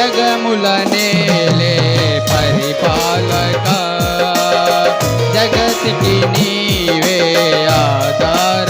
జగముల నేలే పరిపాలక. జగతికి నీవే ఆధార.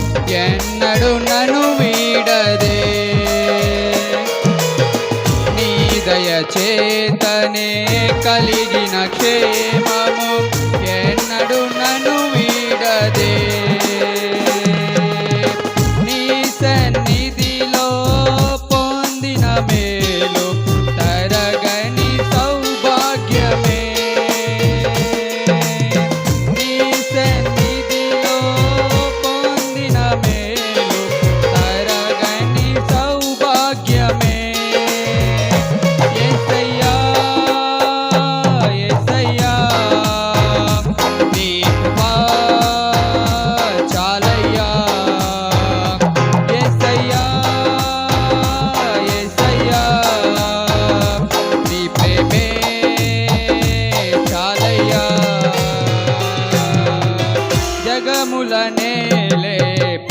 ఎన్నడు నను వీడదే. నీ దయ చేతనే కలిగిన క్షేమ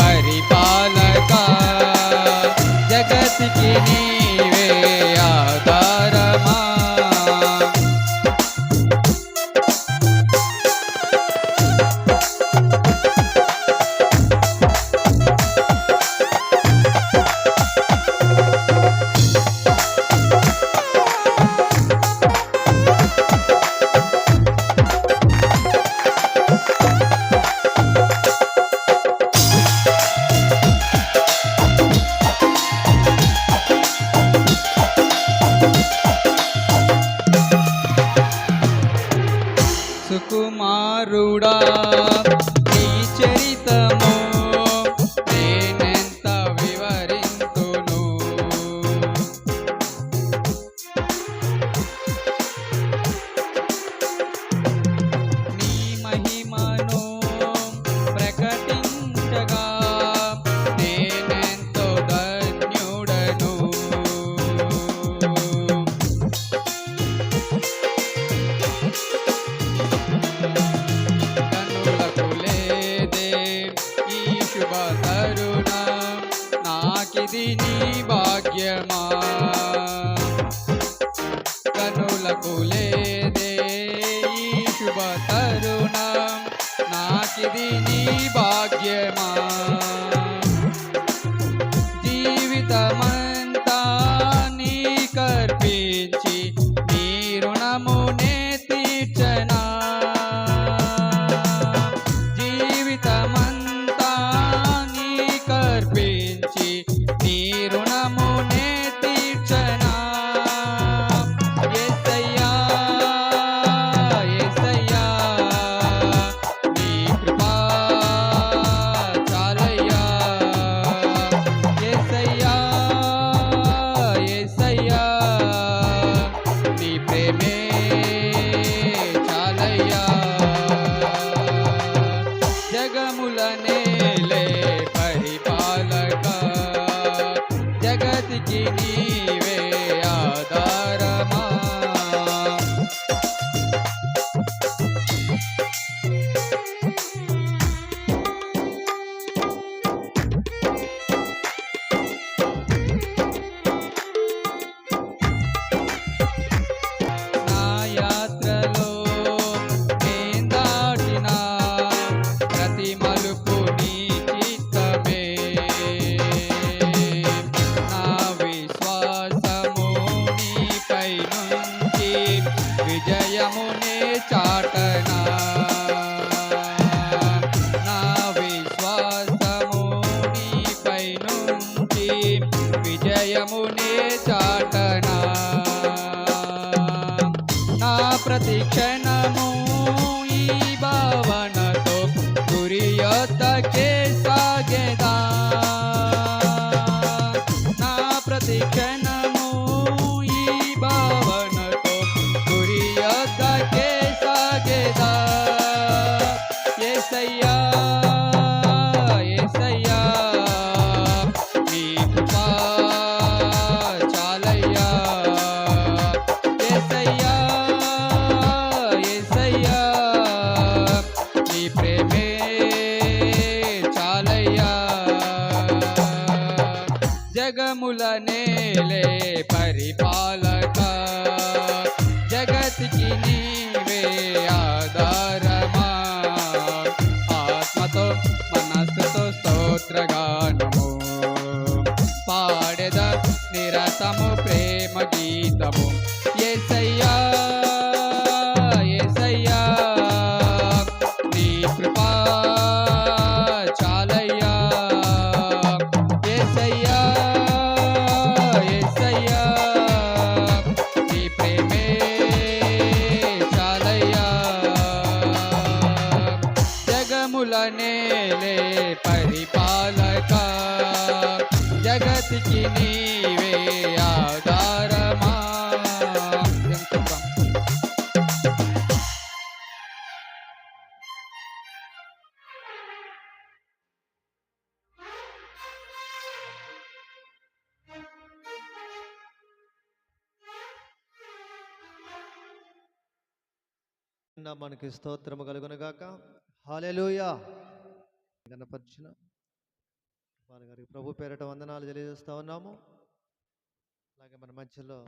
परिपालका। जगत् कियामा ఇది నీ భాగ్యమా? विजय मुने चाटना। ना प्रतीक्षण జగముల నేలే పరిపాలక. జగతికి నీవే ఆధారమా. ఆత్మతో మనస్సుతో స్తోత్రగానము. పాడెద నిరతము ప్రేమ గీతము. పాలే పరిపాలక జగతికి నీవే ఆధారమా? మనకి స్తోత్రము కలుగునగాక హాలెలుయా గణపరిచిన వారి గారికి ప్రభు పేరట వందనాలు తెలియజేస్తా ఉన్నాము. అలాగే మన మధ్యలో